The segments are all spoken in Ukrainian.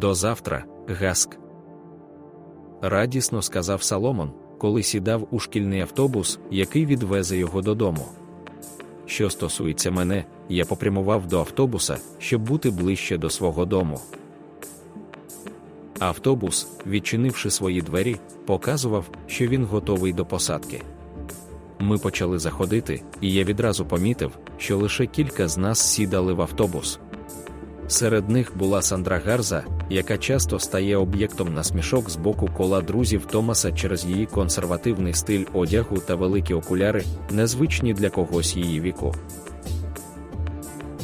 До завтра, Гаск. Радісно сказав Саломон, коли сідав у шкільний автобус, який відвезе його додому. Що стосується мене, я попрямував до автобуса, щоб бути ближче до свого дому. Автобус, відчинивши свої двері, показував, що він готовий до посадки. Ми почали заходити, і я відразу помітив, що лише кілька з нас сідали в автобус. Серед них була Сандра Гарза, яка часто стає об'єктом насмішок з боку кола друзів Томаса через її консервативний стиль одягу та великі окуляри, незвичні для когось її віку.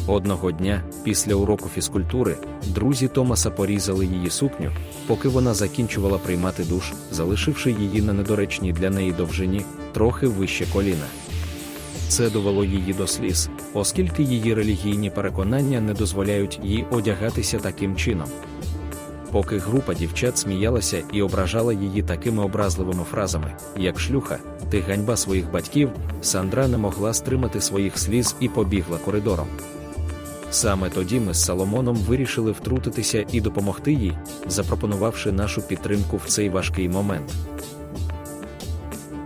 Одного дня, після уроку фізкультури, друзі Томаса порізали її сукню, поки вона закінчувала приймати душ, залишивши її на недоречній для неї довжині, трохи вище коліна. Це довело її до сліз, оскільки її релігійні переконання не дозволяють їй одягатися таким чином. Поки група дівчат сміялася і ображала її такими образливими фразами, як шлюха, ти ганьба своїх батьків, Сандра не могла стримати своїх сліз і побігла коридором. Саме тоді ми з Соломоном вирішили втрутитися і допомогти їй, запропонувавши нашу підтримку в цей важкий момент.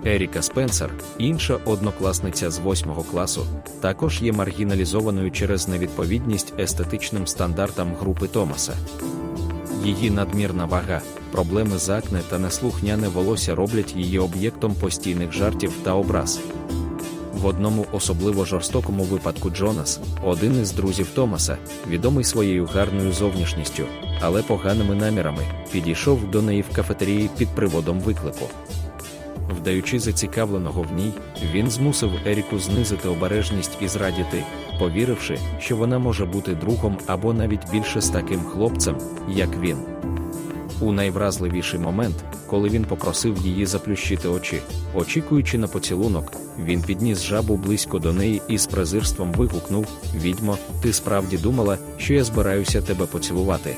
Еріка Спенсер, інша однокласниця з восьмого класу, також є маргіналізованою через невідповідність естетичним стандартам групи Томаса. Її надмірна вага, проблеми з акне та неслухняне волосся роблять її об'єктом постійних жартів та образ. В одному особливо жорстокому випадку Джонас, один із друзів Томаса, відомий своєю гарною зовнішністю, але поганими намірами, підійшов до неї в кафетерії під приводом виклику. Вдаючи зацікавленого в ній, він змусив Еріку знизити обережність і зрадіти, повіривши, що вона може бути другом або навіть більше з таким хлопцем, як він. У найвразливіший момент, коли він попросив її заплющити очі, очікуючи на поцілунок, він підніс жабу близько до неї і з презирством вигукнув: Відьмо, ти справді думала, що я збираюся тебе поцілувати.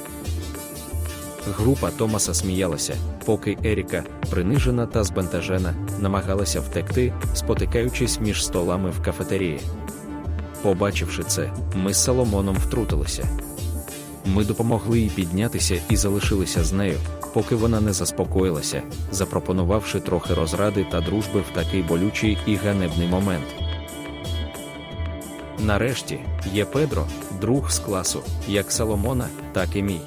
Група Томаса сміялася, поки Еріка, принижена та збентежена, намагалася втекти, спотикаючись між столами в кафетерії. Побачивши це, ми з Соломоном втрутилися. Ми допомогли їй піднятися і залишилися з нею, поки вона не заспокоїлася, запропонувавши трохи розради та дружби в такий болючий і ганебний момент. Нарешті є Педро, друг з класу, як Соломона, так і мій.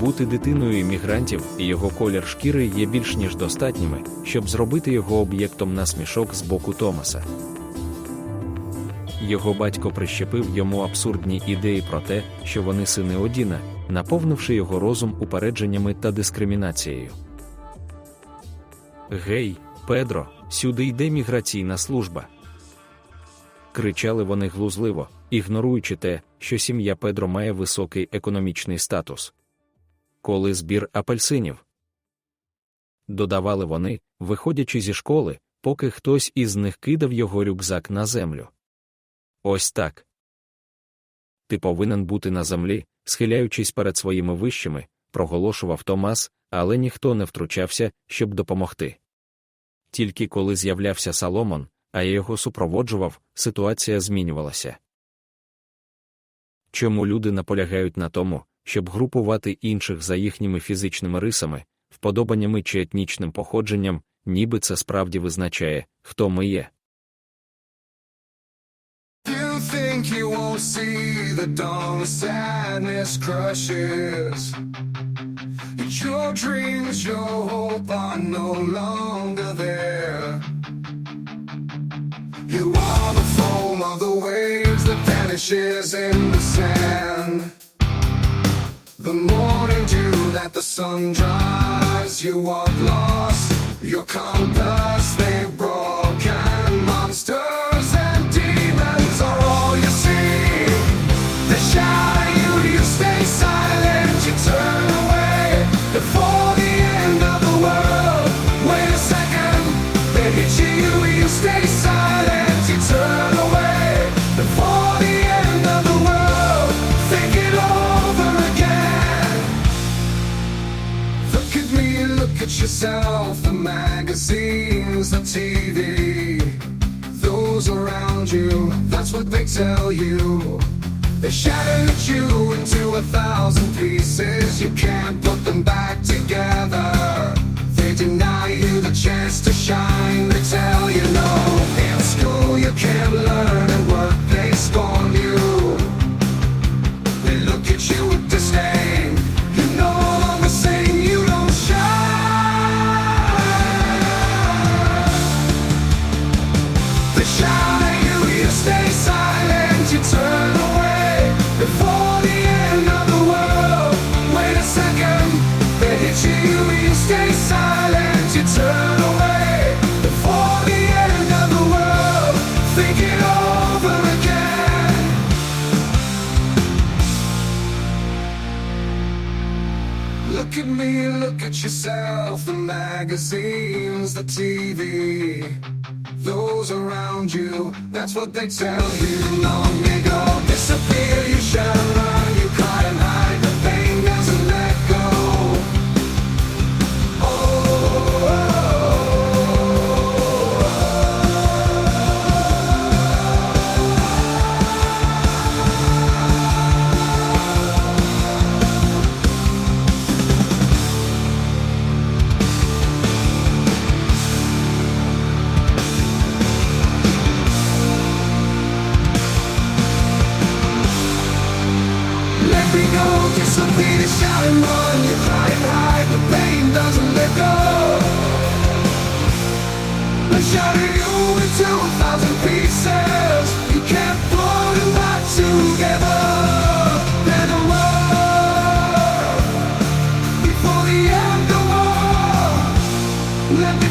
Бути дитиною іммігрантів і його колір шкіри є більш ніж достатніми, щоб зробити його об'єктом насмішок з боку Томаса. Його батько прищепив йому абсурдні ідеї про те, що вони сини Одіна, наповнивши його розум упередженнями та дискримінацією. Гей, Педро, сюди йде міграційна служба. Кричали вони глузливо, ігноруючи те, що сім'я Педро має високий економічний статус. Коли збір апельсинів. Додавали вони, виходячи зі школи, поки хтось із них кидав його рюкзак на землю. Ось так. Ти повинен бути на землі, схиляючись перед своїми вищими, проголошував Томас, але ніхто не втручався, щоб допомогти. Тільки коли з'являвся Саломон, а я його супроводжував, ситуація змінювалася. Чому люди наполягають на тому, щоб групувати інших за їхніми фізичними рисами, вподобаннями чи етнічним походженням, ніби це справді визначає, хто ми є. You won't see the dawn sadness crushes. Your dreams, your hope are no longer there. You are the foam of the waves that vanishes in the sand. The morning dew that the sun dries, you are lost. Your compass they broken. The TV. Those around you, that's what they tell you. They shattered you into a thousand pieces. You can't put them back together. They deny you the chance to shine. They tell you no. In school you can't learn, Shout at you, you stay silent, you turn away before the end of the world. Wait a second, they hit you, you stay silent, you turn away before the end of the world. Think it over again. Look at me, look at yourself, the magazines, the TV. Those around you, that's what they tell you long ago. Disappear, you shall run, you cry and You hide, the pain doesn't let go I you into a thousand pieces You can't put it back together Then Before the end of Let me